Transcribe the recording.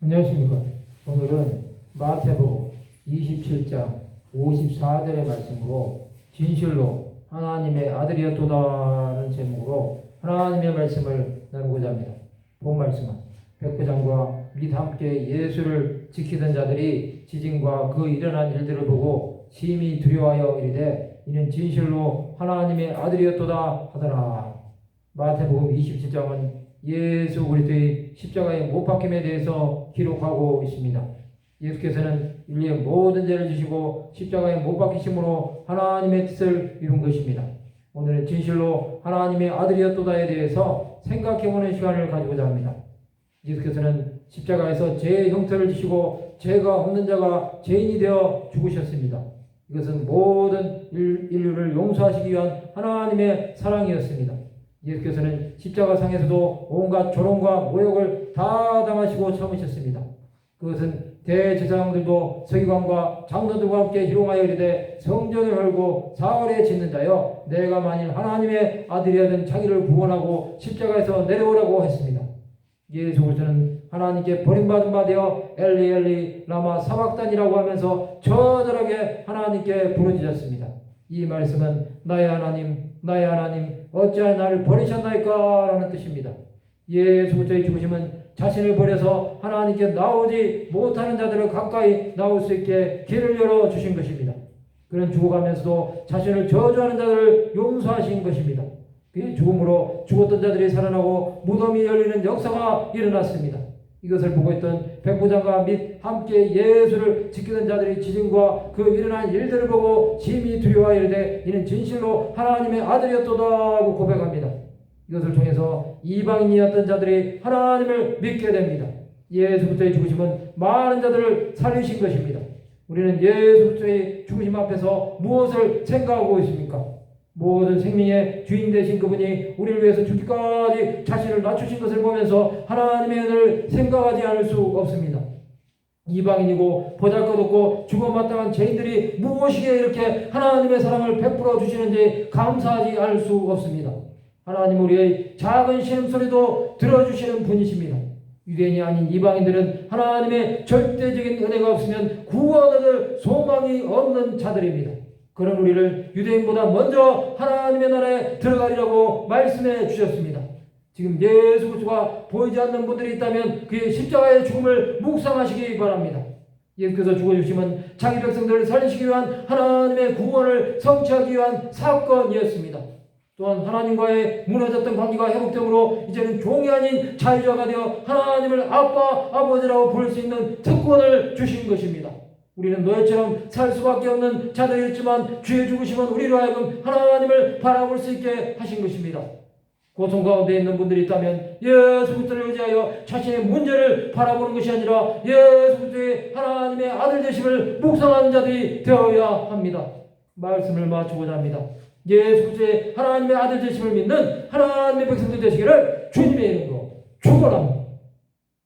안녕하십니까. 오늘은 마태복음 27장 54절의 말씀으로 진실로 하나님의 아들이었도다는 제목으로 하나님의 말씀을 나누고자 합니다. 본 말씀은 백부장과 및 함께 예수를 지키던 자들이 지진과 그 일어난 일들을 보고 심히 두려워하여 이르되 이는 진실로 하나님의 아들이었도다 하더라. 마태복음 27장은 예수 그리스도의 십자가의 못 박힘에 대해서 기록하고 있습니다. 예수께서는 인류의 모든 죄를 지시고 십자가에 못 박히심으로 하나님의 뜻을 이룬 것입니다. 오늘은 진실로 하나님의 아들이었도다에 대해서 생각해보는 시간을 가지고자 합니다. 예수께서는 십자가에서 죄의 형태를 지시고 죄가 없는 자가 죄인이 되어 죽으셨습니다. 이것은 모든 인- 인류를 용서하시기 위한 하나님의 사랑이었습니다. 예수께서는 십자가상에서도 온갖 조롱과 모욕을 다 당하시고 참으셨습니다. 그것은 대제사장들도 서기관과 장로들과 함께 희롱하여 이르되 성전을 헐고 사흘에 짓는 자여 내가 만일 하나님의 아들이라든 자기를 구원하고 십자가에서 내려오라고 했습니다. 예수 그리스도는 하나님께 버림받은 바 되어 엘리 엘리 라마 사박단이라고 하면서 처절하게 하나님께 부르짖었습니다. 이 말씀은 나의 하나님 나의 하나님 어찌하여 나를 버리셨나이까 라는 뜻입니다. 예수 그리스도의 죽으심은 자신을 버려서 하나님께 나오지 못하는 자들을 가까이 나올 수 있게 길을 열어 주신 것입니다. 그는 죽어가면서도 자신을 저주하는 자들을 용서하신 것입니다. 그 죽음으로 죽었던 자들이 살아나고 무덤이 열리는 역사가 일어났습니다. 이것을 보고 있던 백부장과 및 함께 예수를 지키던 자들이 지진과 그 일어난 일들을 보고 심히 두려워하여 이르되 이는 진실로 하나님의 아들이었도다 하고 고백합니다. 이것을 통해서 이방인이었던 자들이 하나님을 믿게 됩니다. 예수 그리스도의 죽으심은 많은 자들을 살리신 것입니다. 우리는 예수 그리스도의 죽으심 앞에서 무엇을 생각하고 있습니까? 모든 생명의 주인 되신 그분이 우리를 위해서 죽기까지 자신을 낮추신 것을 보면서 하나님의 은혜를 생각하지 않을 수 없습니다. 이방인이고 보잘것없고 죽어마땅한 죄인들이 무엇이기에 이렇게 하나님의 사랑을 베풀어 주시는지 감사하지 않을 수 없습니다. 하나님 우리의 작은 신음소리도 들어주시는 분이십니다. 유대인이 아닌 이방인들은 하나님의 절대적인 은혜가 없으면 구원 얻을 소망이 없는 자들입니다. 그런 우리를 유대인보다 먼저 하나님의 나라에 들어가리라고 말씀해 주셨습니다. 지금 예수 그리스도가 보이지 않는 분들이 있다면 그의 십자가의 죽음을 묵상하시기 바랍니다. 예수께서 죽어주심은 자기 백성들을 살리시기 위한 하나님의 구원을 성취하기 위한 사건이었습니다. 또한 하나님과의 무너졌던 관계가 회복됨으로 이제는 종이 아닌 자유자가 되어 하나님을 아빠, 아버지라고 부를 수 있는 특권을 주신 것입니다. 우리는 너희처럼 살 수밖에 없는 자들이었지만 주의 죽으심은 우리로 하여금 하나님을 바라볼 수 있게 하신 것입니다. 고통 가운데 있는 분들이 있다면 예수 그리스도를 의지하여 자신의 문제를 바라보는 것이 아니라 예수 그리스도의 하나님의 아들 되심을 묵상하는 자들이 되어야 합니다. 말씀을 마치고자 합니다. 예수 그리스도의 하나님의 아들 되심을 믿는 하나님의 백성들 되시기를 주님의 이름으로 축원합니다.